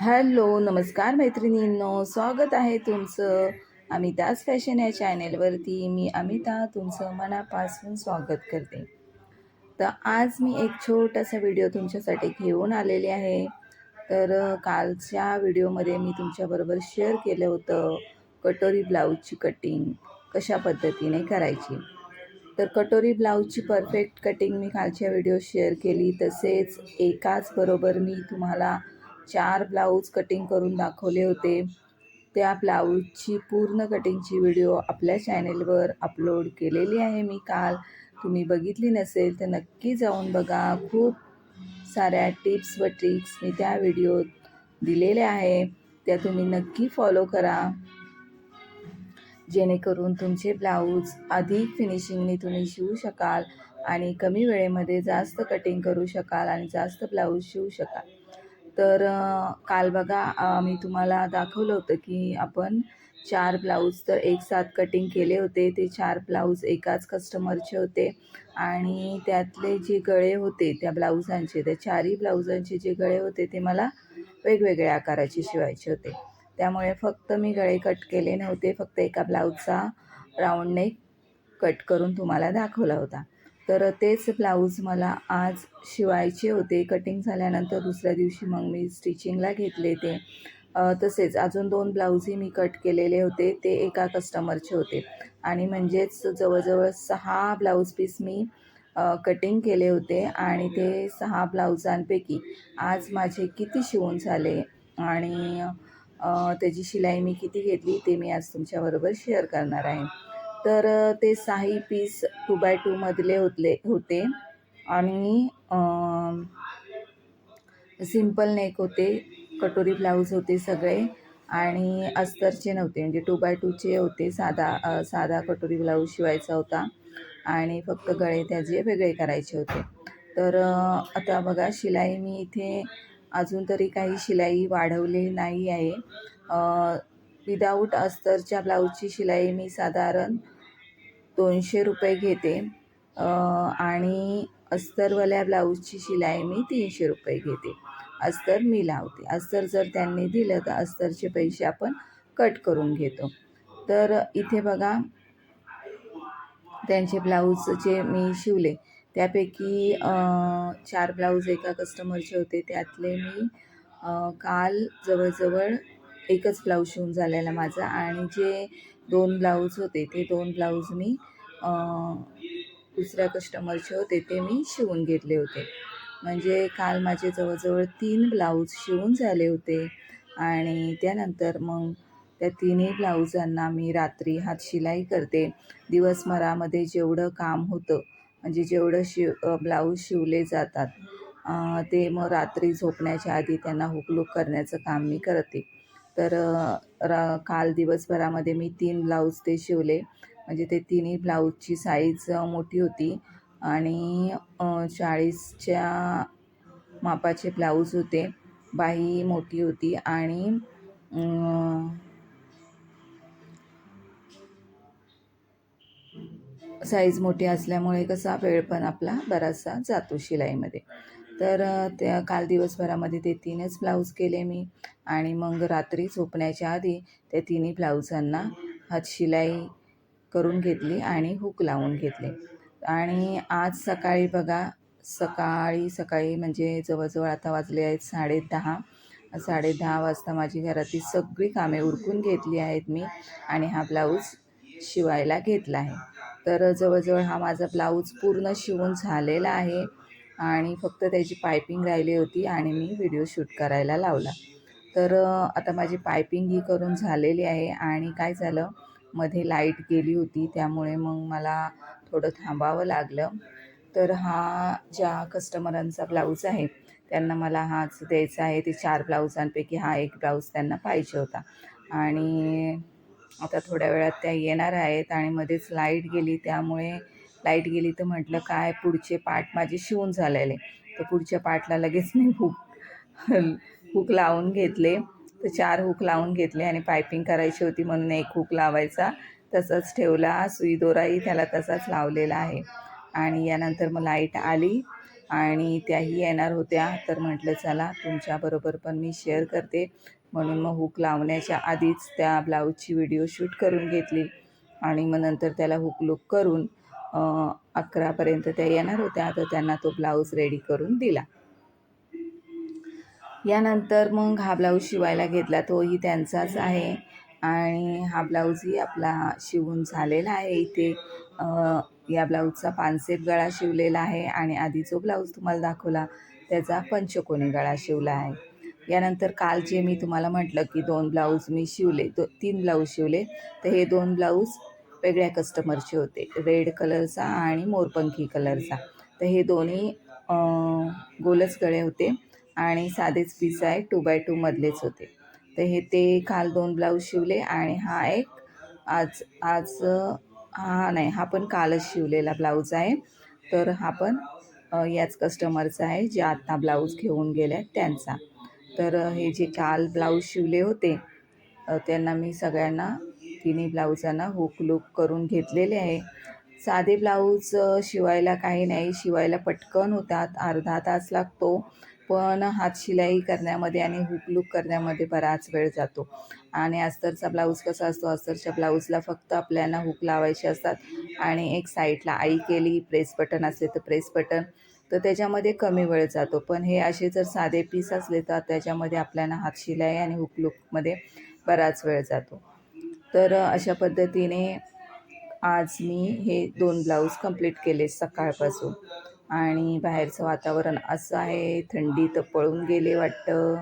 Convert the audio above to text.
Hello नमस्कार मैत्रिणींनो. स्वागत आहे तुमचं अमिताज फॅशन या चॅनेलवरती. मी अमिता तुमचं मनापासून स्वागत करते. तर आज मी एक छोटासा व्हिडिओ तुमच्यासाठी घेऊन आलेले आहे. तर कालच्या व्हिडिओमध्ये मी तुमच्याबरोबर शेअर केलं होतं कटोरी ब्लाऊजची कटिंग कशा पद्धतीने करायची. तर कटोरी ब्लाऊजची परफेक्ट कटिंग मी कालच्या व्हिडिओ शेअर केली. तसेच एकाच बरोबर मी तुम्हाला चार ब्लाऊज कटिंग करून दाखवले होते. त्या ब्लाऊजची पूर्ण कटिंगची व्हिडिओ आपल्या चॅनेलवर अपलोड केलेली आहे मी काल. तुम्ही बघितली नसेल तर नक्की जाऊन बघा. खूप साऱ्या टिप्स व ट्रिक्स मी त्या व्हिडिओत दिलेल्या आहे. त्या तुम्ही नक्की फॉलो करा. जेणेकरून तुमचे ब्लाऊज अधिक फिनिशिंगने तुम्ही शिवू शकाल आणि कमी वेळेमध्ये जास्त कटिंग करू शकाल आणि जास्त ब्लाऊज शिवू शकाल. तर काल बघा मी तुम्हाला दाखवलं होतं की आपण चार ब्लाऊज तर एक साथ कटिंग केले होते. ते चार ब्लाऊज एकाच कस्टमरचे होते आणि त्यातले जे गळे होते त्या ब्लाऊजांचे त्या चारही ब्लाऊजांचे जे गळे होते ते मला वेगवेगळ्या आकाराचे शिवायचे होते. त्यामुळे फक्त मी गळे कट केले नव्हते. फक्त एका ब्लाऊजचा राऊंड नेक कट करून तुम्हाला दाखवला होता. तर तेच ब्लाऊज मला आज शिवायचे होते. कटिंग झाल्यानंतर दुसऱ्या दिवशी मग मी स्टिचिंगला घेतले ते. तसेच अजून दोन ब्लाऊजही मी कट केलेले होते. ते एका कस्टमरचे होते. आणि म्हणजेच जवळजवळ सहा ब्लाऊज पीस मी कटिंग केले होते. आणि ते सहा ब्लाऊजांपैकी आज माझे किती शिवून झाले आणि त्याची शिलाई मी किती घेतली ते मी आज तुमच्याबरोबर शेअर करणार आहे. तर ते साही पीस टू बाय टूमधले होतले होते. आणि सिंपल नेक होते कटोरी ब्लाऊज होते सगळे. आणि अस्तरचे नव्हते म्हणजे टू बाय टूचे होते साधा साधा कटोरी ब्लाऊज शिवायचा होता. आणि फक्त गळे त्याचे वेगळे करायचे होते. तर आता बघा शिलाई मी इथे अजून तरी काही शिलाई वाढवली नाही आहे. विदाऊट अस्तरच्या ब्लाऊजची शिलाई मी साधारण दोनशे रुपये घेते. आणि अस्तरवाल्या ब्लाऊजची शिलाई मी तीनशे रुपये घेते. अस्तर मी लावते. अस्तर जर त्यांनी दिलं तर अस्तरचे पैसे आपण कट करून घेतो. तर इथे बघा त्यांचे ब्लाऊज जे मी शिवले. त्यापैकी चार ब्लाऊज एका कस्टमरचे होते. त्यातले मी काल जवळजवळ एकच ब्लाऊज शिवून झालेला माझा आणि जे दोन ब्लाऊज होते ते दोन ब्लाऊज मी दुसऱ्या कस्टमरचे होते ते मी शिवून घेतले होते. म्हणजे काल माझे जवळजवळ तीन ब्लाऊज शिवून झाले होते आणि त्यानंतर मग त्या तिन्ही ब्लाऊजांना मी रात्री हातशिलाई करते. दिवसभरामध्ये जेवढं काम होतं म्हणजे जेवढं शिव ब्लाऊज शिवले जातात ते मग रात्री झोपण्याच्या आधी त्यांना हुकलूक करण्याचं काम मी करते. तर रा काल दिवसभरामध्ये मी तीन ब्लाऊज ते शिवले. म्हणजे ते तिन्ही ब्लाऊजची साईज मोठी होती. आणि चाळीसच्या मापाचे ब्लाऊज होते. बाही मोठी होती. आणि साईज मोठी असल्यामुळे कसा वेळ पण आपला बराचसा जातो शिलाईमध्ये. तर त्या काल दिवसभरामध्ये ते तीनच ब्लाऊज केले मी आणि मग रात्री झोपण्याच्या आधी त्या तिन्ही ब्लाऊजांना हातशिलाई करून घेतली आणि हुक लावून घेतले. आणि आज सकाळी बघा सकाळी सकाळी म्हणजे जवळजवळ आता वाजले आहेत साडेदहा. साडेदहा वाजता माझी घरातली सगळी कामे उरकून घेतली आहेत मी आणि हा ब्लाऊज शिवायला घेतला आहे. तर जवळजवळ हा माझा ब्लाऊज पूर्ण शिवून झालेला आहे. आणि फक्त त्याची पायपिंग राहिली होती आणि मी व्हिडिओ शूट करायला लावला. तर आता माझी पायपिंग ही करून झालेली आहे आणि काय झालं मध्ये लाइट गेली होती त्यामुळे मग मला थोडं थांबावं लागलं. तर हा ज्या कस्टमरांचा ब्लाऊज आहे त्यांना मला हाच द्यायचा आहे. ते चार ब्लाऊजांपैकी हा एक ब्लाऊज त्यांना पाहिजे होता. आणि आता थोड्या वेळात त्या येणार आहेत आणि मध्येच लाइट गेली त्यामुळे लाइट गेली तर म्हटलं काय पुढचे पार्ट माझे शिवून झालेले. तर पुढच्या पार्टला लगेच मी हुक हुक लावून घेतले. तर चार हुक लावून घेतले आणि पायपिंग करायची होती म्हणून एक हुक लावायचा. तसंच ठेवला. सुई दोराही त्याला तसाच लावलेला आहे. आणि यानंतर मग लाइट आली आणि त्याही येणार होत्या. तर म्हटलं चला तुमच्याबरोबर पण मी शेअर करते. म्हणून मग हुक लावण्याच्या आधीच त्या ब्लाऊजची व्हिडिओ शूट करून घेतली. आणि मग नंतर त्याला हुक लुक करून अकरापर्यंत त्या येणार होत्या. तर त्यांना तो ब्लाऊज रेडी करून दिला. यानंतर मग हा ब्लाऊज शिवायला घेतला. तोही त्यांचाच आहे. आणि हा ब्लाऊजही आपला शिवून झालेला आहे. इथे या ब्लाऊजचा पानसेट गळा शिवलेला आहे. आणि आधी जो ब्लाऊज तुम्हाला दाखवला त्याचा पंचकोनी गळा शिवला आहे. यानंतर काल जे मी तुम्हाला म्हटलं की दोन ब्लाऊज मी शिवले दो तीन ब्लाऊज शिवले तर हे दोन ब्लाऊज वेगळ्या कस्टमरचे होते. रेड कलरचा आणि मोरपंखी कलरचा तर हे दोन्ही गोलच गळे होते आणि साधेच पीस आहे टू बाय टूमधलेच होते. तर हे ते काल दोन ब्लाऊज शिवले आणि हा एक आज आज हा नाही हा पण कालच शिवलेला ब्लाऊज आहे. तर हा पण याच कस्टमरचा आहे जे आत्ता ब्लाऊज घेऊन गेले आहेत त्यांचा. तर हे जे काल ब्लाऊज शिवले होते त्यांना मी सगळ्यांना तिन्ही ब्लाऊजांना हुक लुक करून घेतलेले आहे. साधे ब्लाऊज शिवायला काही नाही. शिवायला पटकन होतात. अर्धा तास लागतो. पण हात शिलाई करण्यामध्ये आणि हुक लुक करण्यामध्ये बराच वेळ जातो. आणि अस्तरचा ब्लाऊज कसा असतो? अस्तरच्या ब्लाऊजला फक्त आपल्याला हुक लावायचे असतात. आणि एक साईडला आई केली प्रेस बटन असले तर प्रेस बटन तर त्याच्यामध्ये कमी वेळ जातो. पण हे असे जर साधे पीस असले तर त्याच्यामध्ये आपल्याला हात शिलाई आणि हुक लुकमध्ये बराच वेळ जातो. तर अशा पद्धतीने आज मी हे दोन ब्लाऊज कंप्लीट केले सकाळपासून. आणि बाहेरचं वातावरण असं आहे थंडी तर पळून गेले वाटतं.